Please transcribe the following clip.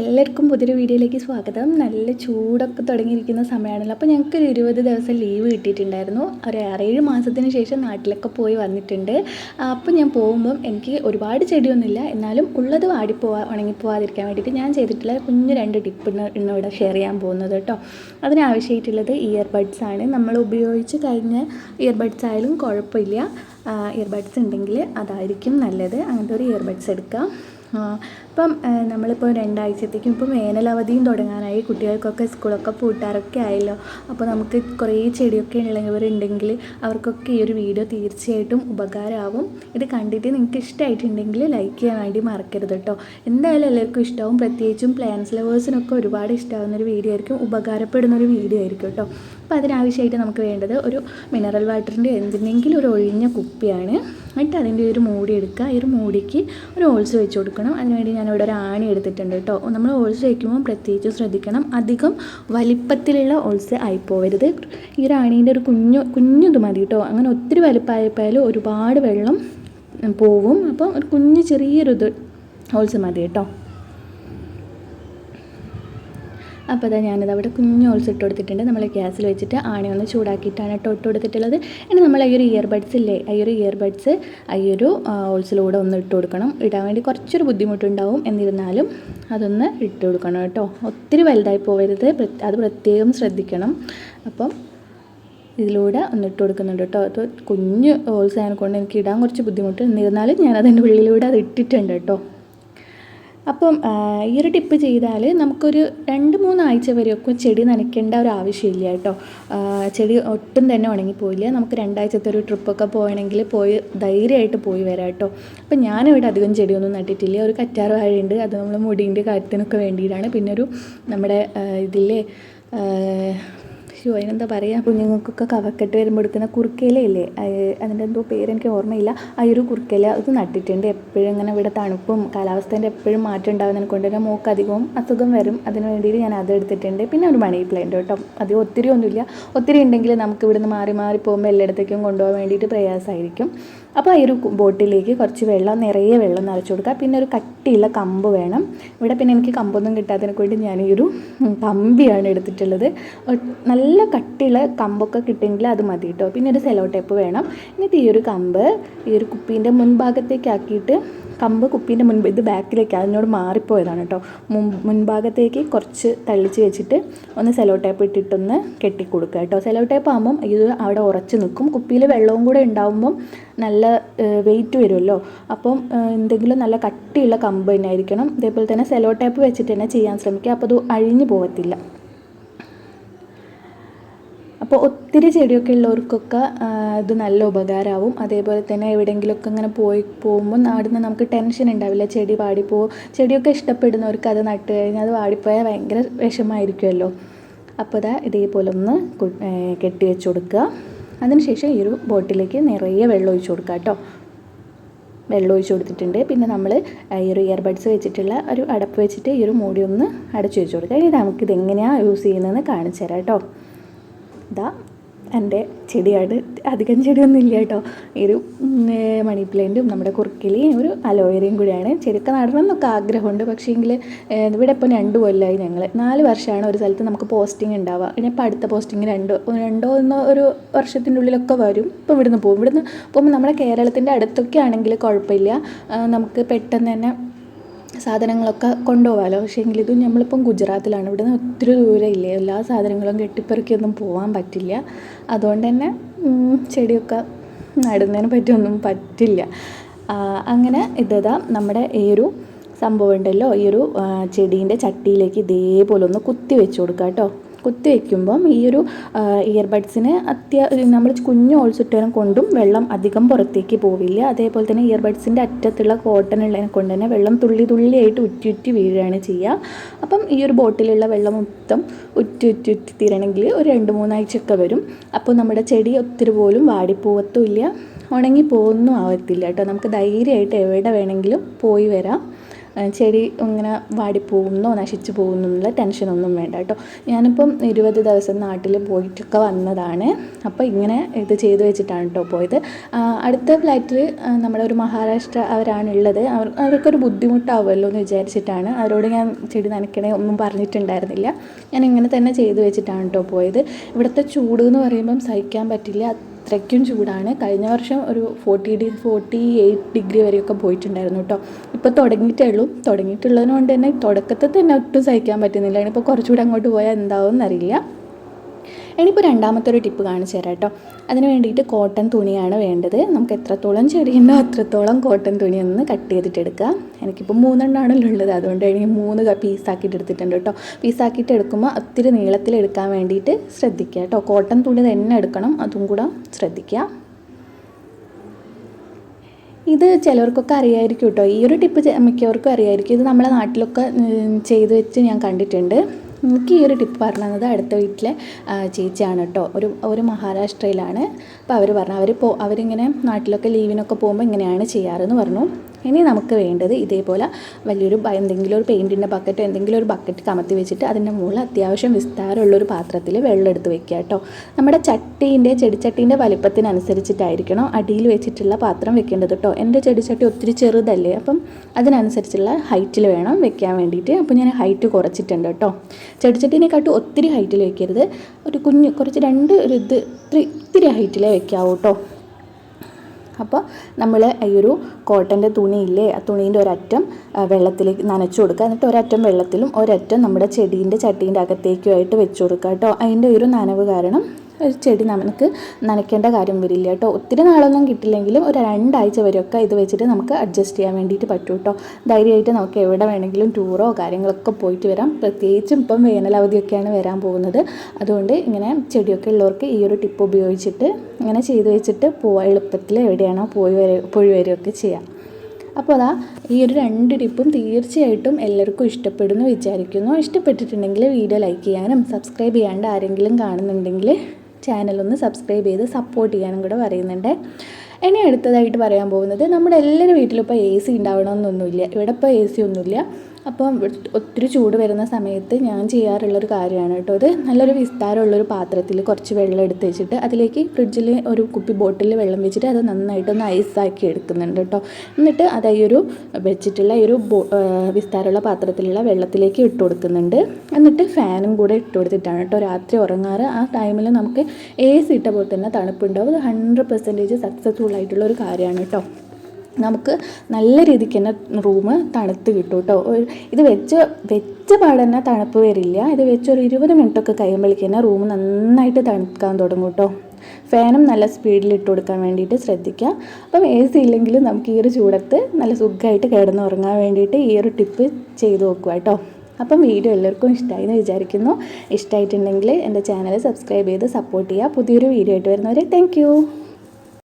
എല്ലാവർക്കും പുതിയൊരു വീഡിയോയിലേക്ക് സ്വാഗതം. നല്ല ചൂടൊക്കെ തുടങ്ങിയിരിക്കുന്ന സമയമാണല്ലോ. അപ്പോൾ ഞങ്ങൾക്ക് ഒരു ഇരുപത് ദിവസം ലീവ് കിട്ടിയിട്ടുണ്ടായിരുന്നു. ഒരു ആറേഴ് മാസത്തിന് ശേഷം നാട്ടിലൊക്കെ പോയി വന്നിട്ടുണ്ട്. അപ്പോൾ ഞാൻ പോകുമ്പം എനിക്ക് ഒരുപാട് ചെടിയൊന്നുമില്ല. എന്നാലും ഉള്ളത് വാടിപ്പോവാ ഉണങ്ങിപ്പോവാതിരിക്കാൻ വേണ്ടിയിട്ട് ഞാൻ ചെയ്തിട്ടുള്ള കുഞ്ഞു രണ്ട് ടിപ്പ് ഇന്നിവിടെ ഷെയർ ചെയ്യാൻ പോകുന്നത് കേട്ടോ. അതിനാവശ്യമായിട്ടുള്ളത് ഇയർബഡ്സ് ആണ്. നമ്മൾ ഉപയോഗിച്ച് കഴിഞ്ഞ ഇയർബഡ്സ് ആയാലും കുഴപ്പമില്ല. ഇയർബഡ്സ് ഉണ്ടെങ്കിൽ അതായിരിക്കും നല്ലത്. അങ്ങനത്തെ ഒരു ഇയർബഡ്സ് എടുക്കുക ആ, നമ്മളിപ്പോൾ രണ്ടാഴ്ചത്തേക്കും ഇപ്പം വേനലവധിയും തുടങ്ങാനായി കുട്ടികൾക്കൊക്കെ സ്കൂളൊക്കെ പൂട്ടാറൊക്കെ ആയല്ലോ. അപ്പോൾ നമുക്ക് കുറേ ചെടിയൊക്കെ ഉള്ളവരുണ്ടെങ്കിൽ അവർക്കൊക്കെ ഈ ഒരു വീഡിയോ തീർച്ചയായിട്ടും ഉപകാരമാവും. ഇത് കണ്ടിട്ട് നിങ്ങൾക്ക് ഇഷ്ടമായിട്ടുണ്ടെങ്കിൽ ലൈക്ക് ചെയ്യാൻ വേണ്ടി മറക്കരുത് കേട്ടോ. എന്തായാലും എല്ലാവർക്കും ഇഷ്ടമാവും പ്രത്യേകിച്ചും പ്ലാൻസ് ലവേഴ്സിനൊക്കെ ഒരുപാട് ഇഷ്ടമാവുന്ന ഒരു വീഡിയോ ആയിരിക്കും. ഉപകാരപ്പെടുന്ന ഒരു വീഡിയോ ആയിരിക്കും കേട്ടോ. അപ്പോൾ അതിനാവശ്യമായിട്ട് നമുക്ക് വേണ്ടത് ഒരു മിനറൽ വാട്ടറിന്റെ എന്തിനെങ്കിലും ഒരു ഒഴിഞ്ഞ കുപ്പിയാണ്. എന്നിട്ട് അതിന്റെ ഒരു മൂടി എടുക്കുക. ഈ ഒരു മൂടിക്ക് ഒരു ഓൾസ് വെച്ച് കൊടുക്കണം. അതിനുവേണ്ടി ഞാനിവിടെ ഒരു ആണി എടുത്തിട്ടുണ്ട് കേട്ടോ. നമ്മൾ ഓൾസ് വയ്ക്കുമ്പോൾ പ്രത്യേകിച്ച് ശ്രദ്ധിക്കണം. അധികം വലിപ്പത്തിലുള്ള ഓൾസ് ആയിപ്പോവരുത്. ഈ ഒരു ആണീന്റെ ഒരു കുഞ്ഞു കുഞ്ഞത് മതി കേട്ടോ. അങ്ങനെ ഒത്തിരി വലിപ്പമായപ്പോയാലും ഒരുപാട് വെള്ളം പോവും. അപ്പോൾ ഒരു കുഞ്ഞ് ചെറിയൊരു ഇത് ഓൾസ് മതി കേട്ടോ. അപ്പോൾ അതാ ഞാനത് അവിടെ കുഞ്ഞു ഓൾസ് ഇട്ട് കൊടുത്തിട്ടുണ്ട്. നമ്മൾ ഗ്യാസിൽ വെച്ചിട്ട് ആണി ഒന്ന് ചൂടാക്കിയിട്ടാണ് കേട്ടോ ഇട്ട് കൊടുത്തിട്ടുള്ളത്. ഇനി നമ്മൾ ഈ ഒരു ഇയർബഡ്സ് ഇല്ലേ ഈ ഒരു ഇയർബഡ്സ് ഈ ഒരു ഓൾസിലൂടെ ഒന്ന് ഇട്ട് കൊടുക്കണം. ഇടാൻ വേണ്ടി കുറച്ചൊരു ബുദ്ധിമുട്ടുണ്ടാവും. എന്നിരുന്നാലും അതൊന്ന് ഇട്ട് കൊടുക്കണം കേട്ടോ. ഒത്തിരി വലുതായി പോകരുത് അത് പ്രത്യേകം ശ്രദ്ധിക്കണം. അപ്പം ഇതിലൂടെ ഒന്ന് ഇട്ട് കൊടുക്കുന്നുണ്ട് കേട്ടോ. അത് കുഞ്ഞ് ഓൾസ് ആയതിനെ കൊണ്ട് എനിക്ക് ഇടാൻ കുറച്ച് ബുദ്ധിമുട്ട്. എന്നിരുന്നാലും ഞാനതിന്റെ ഉള്ളിലൂടെ അത് ഇട്ടിട്ടുണ്ട് കേട്ടോ. അപ്പം ഈ ഒരു ടിപ്പ് ചെയ്താൽ നമുക്കൊരു രണ്ട് മൂന്നാഴ്ച വരെയൊക്കെ ചെടി നനയ്ക്കേണ്ട ഒരു ആവശ്യമില്ല കേട്ടോ. ചെടി ഒട്ടും തന്നെ ഉണങ്ങിപ്പോയില്ല. നമുക്ക് രണ്ടാഴ്ചത്തെ ഒരു ട്രിപ്പൊക്കെ പോകണമെങ്കിൽ പോയി ധൈര്യമായിട്ട് പോയി വരാം കേട്ടോ. അപ്പം ഞാനിവിടെ അധികം ചെടിയൊന്നും നട്ടിട്ടില്ല. ഒരു കറ്റാർ വാഴയുണ്ട്. അത് നമ്മൾ മുടീന്റെ കാര്യത്തിനൊക്കെ വേണ്ടിയിട്ടാണ്. പിന്നെ ഒരു നമ്മുടെ ആ, ശോ അതിനെന്താ പറയുക? കുഞ്ഞുങ്ങൾക്കൊക്കെ കവക്കെട്ട് വരുമ്പോൾ എടുക്കുന്ന കുറുക്കയിലയില്ലേ? അതിന്റെ എന്തോ പേരെനിക്ക് ഓർമ്മയില്ല. ആ ഒരു കുറുക്കയില അത് നട്ടിട്ടുണ്ട്. എപ്പോഴും ഇങ്ങനെ ഇവിടെ തണുപ്പും കാലാവസ്ഥേന്റെ എപ്പോഴും മാറ്റം ഉണ്ടാകുന്നതിനെ കൊണ്ട് തന്നെ മൂക്ക് അധികവും അസുഖം വരും. അതിന് വേണ്ടിയിട്ട് ഞാൻ അത് എടുത്തിട്ടുണ്ട്. പിന്നെ ഒരു മണി പ്ലാന്റ് കേട്ടോ. അത് ഒത്തിരി ഒന്നുമില്ല. ഒത്തിരി ഉണ്ടെങ്കിൽ നമുക്ക് ഇവിടുന്ന് മാറി മാറി പോകുമ്പോൾ എല്ലായിടത്തേക്കും കൊണ്ടുപോകാൻ വേണ്ടിയിട്ട് പ്രയാസമായിരിക്കും. അപ്പോൾ ഈ ഒരു ബോട്ടിലേക്ക് കുറച്ച് വെള്ളം നിറയെ വെള്ളം നിറച്ച് കൊടുക്കുക. പിന്നെ ഒരു കട്ടിയുള്ള കമ്പ് വേണം. ഇവിടെ പിന്നെ എനിക്ക് കമ്പൊന്നും കിട്ടാത്തതിനെ കൊണ്ട് ഞാൻ ഈ ഒരു കമ്പിയാണ് എടുത്തിട്ടുള്ളത്. നല്ല കട്ടിയുള്ള കമ്പൊക്കെ കിട്ടിയെങ്കിൽ അത് മതി കേട്ടോ. പിന്നെ ഒരു സെലോ ടേപ്പ് വേണം. എന്നിട്ട് ഈ ഒരു കമ്പ് ഈ ഒരു കുപ്പീന്റെ മുൻഭാഗത്തേക്ക് ആക്കിയിട്ട് കമ്പ് കുപ്പീന്റെ മുൻപ് ഇത് ബാക്കിലേക്ക് അതിനോട് മാറിപ്പോയതാണ് കേട്ടോ. മുൻ മുൻഭാഗത്തേക്ക് കുറച്ച് തള്ളിച്ച് വെച്ചിട്ട് ഒന്ന് സെലോ ടേപ്പ് ഇട്ടിട്ടൊന്ന് കെട്ടിക്കൊടുക്കുക കേട്ടോ. സെലോ ടേപ്പ് ആകുമ്പം ഇത് അവിടെ ഉറച്ച് നിൽക്കും. കുപ്പിയിൽ വെള്ളവും കൂടെ ഉണ്ടാകുമ്പം നല്ല വെയിറ്റ് വരുമല്ലോ. അപ്പം എന്തെങ്കിലും നല്ല കട്ടിയുള്ള കമ്പ് തന്നെ ആയിരിക്കണം. ഇതേപോലെ തന്നെ സെലോ ടേപ്പ് വെച്ചിട്ട് തന്നെ ചെയ്യാൻ ശ്രമിക്കുക. അപ്പോൾ അത് അഴിഞ്ഞു പോകത്തില്ല. അപ്പോൾ ഒത്തിരി ചെടിയൊക്കെ ഉള്ളവർക്കൊക്കെ ഇത് നല്ല ഉപകാരമാവും അതേപോലെ തന്നെ എവിടെയെങ്കിലുമൊക്കെ ഇങ്ങനെ പോയി പോകുമ്പോൾ നാടിന്ന് നമുക്ക് ടെൻഷൻ ഉണ്ടാവില്ല. ചെടി വാടിപ്പോവും. ചെടിയൊക്കെ ഇഷ്ടപ്പെടുന്നവർക്ക് അത് നട്ട് കഴിഞ്ഞാൽ അത് വാടിപ്പോയാൽ ഭയങ്കര വിഷമമായിരിക്കുമല്ലോ അപ്പോൾ ഇതാ ഇതേപോലെ ഒന്ന് കെട്ടി വെച്ച് കൊടുക്കുക. അതിനുശേഷം ഈ ഒരു ബോട്ടിലേക്ക് നിറയെ വെള്ളം ഒഴിച്ച് കൊടുക്കുക കേട്ടോ. വെള്ളം ഒഴിച്ച് കൊടുത്തിട്ടുണ്ട്. പിന്നെ നമ്മൾ ഈ ഒരു ഇയർബഡ്സ് വെച്ചിട്ടുള്ള ഒരു അടപ്പ് വെച്ചിട്ട് ഈ ഒരു മൂടി ഒന്ന് അടച്ചു വെച്ച് കൊടുക്കുക. ഇനി നമുക്കിത് എങ്ങനെയാണ് യൂസ് ചെയ്യുന്നതെന്ന് കാണിച്ചു തരാം കേട്ടോ. ഇതാ എന്റെ ചെടിയാണ് അധികം ചെടിയൊന്നും ഇല്ല കേട്ടോ. ഒരു മണി പ്ലാന്റും നമ്മുടെ കുറുക്കിലയും ഒരു അലോവേരയും കൂടിയാണ്. ചെടിയൊക്കെ നടണം എന്നൊക്കെ ആഗ്രഹമുണ്ട്. പക്ഷേ എങ്കിൽ ഇവിടെ ഇപ്പം രണ്ട് കൊല്ലമായി ഞങ്ങൾ നാല് വർഷമാണ് ഒരു സ്ഥലത്ത് നമുക്ക് പോസ്റ്റിംഗ് ഉണ്ടാവുക. ഇനിയിപ്പോൾ അടുത്ത പോസ്റ്റിംഗ് രണ്ടോ രണ്ടോ എന്നോ ഒരു വർഷത്തിന്റെ ഉള്ളിലൊക്കെ വരും. ഇപ്പോൾ ഇവിടുന്ന് പോകും. ഇവിടുന്ന് പോകുമ്പോൾ നമ്മുടെ കേരളത്തിന്റെ അടുത്തൊക്കെ ആണെങ്കിൽ കുഴപ്പമില്ല. നമുക്ക് പെട്ടെന്ന് തന്നെ സാധനങ്ങളൊക്കെ കൊണ്ടുപോകാമല്ലോ. പക്ഷേ എങ്കിൽ ഇത് നമ്മളിപ്പം ഗുജറാത്തിലാണ്. ഇവിടെ നിന്ന് ഒത്തിരി ദൂരം ഇല്ലേ എല്ലാ സാധനങ്ങളും കെട്ടിപ്പെറുക്കിയൊന്നും പോകാൻ പറ്റില്ല. അതുകൊണ്ട് തന്നെ ചെടിയൊക്കെ നടുന്നതിനെ പറ്റിയൊന്നും പറ്റില്ല. അങ്ങനെ ഇതാ നമ്മുടെ ഈ ഒരു സംഭവം ഉണ്ടല്ലോ. ഈ ഒരു ചെടീന്റെ ചട്ടിയിലേക്ക് ഇതേപോലെ ഒന്ന് കുത്തി വെച്ച് കൊടുക്കുക കേട്ടോ കുത്തി വയ്ക്കുമ്പം ഈ ഒരു ഇയർബഡ്സിന് അത്യാ നമ്മൾ കുഞ്ഞു ഓൾസിട്ടേരം കൊണ്ടും വെള്ളം അധികം പുറത്തേക്ക് പോവില്ല. അതേപോലെ തന്നെ ഇയർബഡ്സിന്റെ അറ്റത്തുള്ള കോട്ടൺ ഉള്ളതിനെ കൊണ്ട് തന്നെ വെള്ളം തുള്ളി തുള്ളിയായിട്ട് ഉറ്റി ഉറ്റി വീഴുകയാണ് ചെയ്യുക അപ്പം ഈ ഒരു ബോട്ടിലുള്ള വെള്ളം മൊത്തം ഉറ്റി ഉറ്റി ഉറ്റി തീരണമെങ്കിൽ ഒരു രണ്ട് മൂന്നാഴ്ചയൊക്കെ വരും. അപ്പോൾ നമ്മുടെ ചെടി ഒത്തിരി പോലും വാടിപ്പോവത്തുമില്ല ഉണങ്ങി പോകുന്നു ആവത്തില്ല കേട്ടോ. നമുക്ക് ധൈര്യമായിട്ട് എവിടെ വേണമെങ്കിലും പോയി വരാം. ചെടി ഇങ്ങനെ വാടിപ്പോകുന്നോ നശിച്ചു പോകുന്നു എന്നുള്ള ടെൻഷനൊന്നും വേണ്ട കേട്ടോ. ഞാനിപ്പം ഇരുപത് ദിവസം നാട്ടിൽ പോയിട്ടൊക്കെ വന്നതാണ്. അപ്പോൾ ഇങ്ങനെ ഇത് ചെയ്തു വെച്ചിട്ടാണ് കേട്ടോ പോയത്. അടുത്ത ഫ്ലാറ്റിൽ നമ്മുടെ ഒരു മഹാരാഷ്ട്ര അവരാണുള്ളത്. അവർ അവർക്കൊരു ബുദ്ധിമുട്ടാവുമല്ലോ എന്ന് വിചാരിച്ചിട്ടാണ്. അവരോട് ഞാൻ ചെടി നനയ്ക്കണേ ഒന്നും പറഞ്ഞിട്ടുണ്ടായിരുന്നില്ല. ഞാൻ ഇങ്ങനെ തന്നെ ചെയ്തു വെച്ചിട്ടാണ് കേട്ടോ പോയത്. ഇവിടുത്തെ ചൂട് എന്ന് പറയുമ്പം സഹിക്കാൻ പറ്റില്ല. അത്രയ്ക്കും ചൂടാണ്. കഴിഞ്ഞ വർഷം ഒരു forty D forty eight degree വരെയൊക്കെ പോയിട്ടുണ്ടായിരുന്നു കേട്ടോ ഇപ്പോൾ തുടങ്ങിയിട്ടേ ഉള്ളൂ. തുടങ്ങിയിട്ടുള്ളതിനോണ്ട് തന്നെ തുടക്കത്തിൽ തന്നെ ഒട്ടും സഹിക്കാൻ പറ്റുന്നില്ല. ഇനിയിപ്പോൾ കുറച്ചുകൂടെ അങ്ങോട്ട് പോയാൽ എന്താവും എന്നറിയില്ല ഇനിയിപ്പോൾ രണ്ടാമത്തെ ഒരു ടിപ്പ് കാണിച്ചു തരാം കേട്ടോ അതിന് വേണ്ടിയിട്ട് കോട്ടൺ തുണിയാണ് വേണ്ടത്. നമുക്ക് എത്രത്തോളം ചെടിയുണ്ടോ അത്രത്തോളം കോട്ടൺ തുണി ഒന്ന് കട്ട് ചെയ്തിട്ട് എടുക്കുക എനിക്കിപ്പോൾ മൂന്നെണ്ണമാണല്ലോ ഉള്ളത്. അതുകൊണ്ട് എനിക്ക് മൂന്ന് പീസാക്കിയിട്ട് എടുത്തിട്ടുണ്ട് കേട്ടോ പീസാക്കിയിട്ട് എടുക്കുമ്പോൾ ഒത്തിരി നീളത്തിൽ എടുക്കാൻ വേണ്ടിയിട്ട് ശ്രദ്ധിക്കുക കേട്ടോ കോട്ടൺ തുണി തന്നെ എടുക്കണം. അതും കൂടെ ശ്രദ്ധിക്കുക. ഇത് ചിലർക്കൊക്കെ അറിയായിരിക്കും കേട്ടോ ഈ ഒരു ടിപ്പ് മിക്കവർക്കും അറിയായിരിക്കും. ഇത് നമ്മളെ നാട്ടിലൊക്കെ ചെയ്ത് വെച്ച് ഞാൻ കണ്ടിട്ടുണ്ട്. എനിക്ക് ഈ ഒരു ടിപ്പ് പറഞ്ഞു തന്നത് അടുത്ത വീട്ടിലെ ചേച്ചിയാണ് കേട്ടോ ഒരു ഒരു മഹാരാഷ്ട്രയിലാണ്. അപ്പോൾ അവർ പറഞ്ഞു അവർ പോ അവരിങ്ങനെ നാട്ടിലൊക്കെ ലീവിനൊക്കെ പോകുമ്പോൾ ഇങ്ങനെയാണ് ചെയ്യാറെന്ന് പറഞ്ഞു. ഇനി നമുക്ക് വേണ്ടത് ഇതേപോലെ വലിയൊരു എന്തെങ്കിലും ഒരു പെയിന്റിന്റെ ബക്കറ്റോ എന്തെങ്കിലും ഒരു ബക്കറ്റ് കമത്തി വെച്ചിട്ട് അതിന്റെ മുകളിൽ അത്യാവശ്യം വിസ്താരമുള്ളൊരു പാത്രത്തിൽ വെള്ളം എടുത്ത് വെക്കുക കേട്ടോ. നമ്മുടെ ചട്ടീന്റെ ചെടിച്ചട്ടീന്റെ വലിപ്പത്തിനനുസരിച്ചിട്ടായിരിക്കണം അടിയിൽ വെച്ചിട്ടുള്ള പാത്രം വെക്കേണ്ടത് കേട്ടോ. എന്റെ ചെടിച്ചട്ടി ഒത്തിരി ചെറുതല്ലേ അപ്പം അതിനനുസരിച്ചുള്ള ഹൈറ്റിൽ വേണം വെക്കാൻ വേണ്ടിയിട്ട്. അപ്പോൾ ഞാൻ ഹൈറ്റ് കുറച്ചിട്ടുണ്ട് കേട്ടോ. ചെടിച്ചട്ടീനെക്കാട്ടും ഒത്തിരി ഹൈറ്റിൽ വെക്കരുത്. ഒരു കുഞ്ഞ് കുറച്ച് രണ്ട് ഒരു ഇത് ഇത്തിരി ഇത്തിരി ഹൈറ്റിലേ വെക്കാവൂ കേട്ടോ. അപ്പോൾ നമ്മൾ ഈ ഒരു കോട്ടന്റെ തുണിയില്ലേ ആ തുണീന്റെ ഒരറ്റം വെള്ളത്തിലേക്ക് നനച്ചു കൊടുക്കുക. എന്നിട്ട് ഒരറ്റം വെള്ളത്തിലും ഒരറ്റം നമ്മുടെ ചെടീന്റെ ചട്ടീന്റെ അകത്തേക്കുമായിട്ട് വെച്ച് കൊടുക്കുക കേട്ടോ. അതിന്റെ ഒരു നനവ് കാരണം ഒരു ചെടി നമുക്ക് നനയ്ക്കേണ്ട കാര്യം വരില്ല കേട്ടോ. ഒത്തിരി നാളൊന്നും കിട്ടില്ലെങ്കിലും ഒരു രണ്ടാഴ്ച വരെയൊക്കെ ഇത് വെച്ചിട്ട് നമുക്ക് അഡ്ജസ്റ്റ് ചെയ്യാൻ വേണ്ടിയിട്ട് പറ്റും കേട്ടോ. ധൈര്യമായിട്ട് നമുക്ക് എവിടെ വേണമെങ്കിലും ടൂറോ കാര്യങ്ങളൊക്കെ പോയിട്ട് വരാം. പ്രത്യേകിച്ചും ഇപ്പം വേനലവധിയൊക്കെയാണ് വരാൻ പോകുന്നത്. അതുകൊണ്ട് ഇങ്ങനെ ചെടിയൊക്കെ ഉള്ളവർക്ക് ഈ ഒരു ടിപ്പ് ഉപയോഗിച്ചിട്ട് ഇങ്ങനെ ചെയ്ത് വെച്ചിട്ട് പോവാൻ എളുപ്പത്തിൽ എവിടെയാണോ പോയി വരെ പോയി വരികയൊക്കെ ചെയ്യാം. അപ്പോൾ അതാ ഈ ഒരു രണ്ട് ടിപ്പും തീർച്ചയായിട്ടും എല്ലാവർക്കും ഇഷ്ടപ്പെടുന്നു വിചാരിക്കുന്നു. ഇഷ്ടപ്പെട്ടിട്ടുണ്ടെങ്കിൽ വീഡിയോ ലൈക്ക് ചെയ്യാനും സബ്സ്ക്രൈബ് ചെയ്യാണ്ട് ആരെങ്കിലും കാണുന്നുണ്ടെങ്കിൽ ചാനലൊന്ന് സബ്സ്ക്രൈബ് ചെയ്ത് സപ്പോർട്ട് ചെയ്യാനും കൂടെ പറയുന്നുണ്ട്. ഇനി അടുത്തതായിട്ട് പറയാൻ പോകുന്നത് നമ്മുടെ എല്ലാവരുടെ വീട്ടിലും ഇപ്പോൾ എ സി ഉണ്ടാവണമെന്നൊന്നുമില്ല. ഇവിടെ ഇപ്പോൾ എ സി ഒന്നുമില്ല. അപ്പം ഒത്തിരി ചൂട് വരുന്ന സമയത്ത് ഞാൻ ചെയ്യാറുള്ളൊരു കാര്യമാണ് കേട്ടോ. ഇത് നല്ലൊരു വിസ്താരമുള്ളൊരു പാത്രത്തിൽ കുറച്ച് വെള്ളം എടുത്ത് വെച്ചിട്ട് അതിലേക്ക് ഫ്രിഡ്ജിൽ ഒരു കുപ്പി ബോട്ടിൽ വെള്ളം വെച്ചിട്ട് അത് നന്നായിട്ടൊന്ന് ഐസാക്കി എടുക്കുന്നുണ്ട് കേട്ടോ. എന്നിട്ട് അത് ഈ ഒരു വെച്ചിട്ടുള്ള ഈ ഒരു വിസ്താരമുള്ള പാത്രത്തിലുള്ള വെള്ളത്തിലേക്ക് ഇട്ട് കൊടുക്കുന്നുണ്ട്. എന്നിട്ട് ഫാനും കൂടെ ഇട്ട് കൊടുത്തിട്ടാണ് കേട്ടോ രാത്രി ഉറങ്ങാറ്. ആ ടൈമിൽ നമുക്ക് എ സി ഇട്ട പോലെ തന്നെ തണുപ്പുണ്ടാവും. അത് ഹൺഡ്രഡ് പെർസെന്റേജ് സക്സസ്ഫുൾ ആയിട്ടുള്ള ഒരു കാര്യമാണ് കേട്ടോ. നമുക്ക് നല്ല രീതിക്ക് തന്നെ റൂം തണുത്ത് കിട്ടും കേട്ടോ. ഇത് വെച്ച് വെച്ച പാടെ തന്നെ തണുപ്പ് വരില്ല. ഇത് വെച്ച് ഒരു ഇരുപത് മിനിറ്റൊക്കെ കഴിയുമ്പോഴേക്ക് തന്നെ റൂം നന്നായിട്ട് തണുക്കാൻ തുടങ്ങും കേട്ടോ. ഫാനും നല്ല സ്പീഡിൽ ഇട്ട് കൊടുക്കാൻ വേണ്ടിയിട്ട് ശ്രദ്ധിക്കുക. അപ്പം എ സി ഇല്ലെങ്കിലും നമുക്ക് ഈ ഒരു ചൂടത്ത് നല്ല സുഖമായിട്ട് കിടന്ന് ഉറങ്ങാൻ വേണ്ടിയിട്ട് ഈ ഒരു ടിപ്പ് ചെയ്ത് നോക്കുക കേട്ടോ. അപ്പം വീഡിയോ എല്ലാവർക്കും ഇഷ്ടമായി എന്ന് വിചാരിക്കുന്നു. ഇഷ്ടമായിട്ടുണ്ടെങ്കിൽ എന്റെ ചാനൽ സബ്സ്ക്രൈബ് ചെയ്ത് സപ്പോർട്ട് ചെയ്യുക. പുതിയൊരു വീഡിയോ ആയിട്ട് വരുന്നവരെ താങ്ക്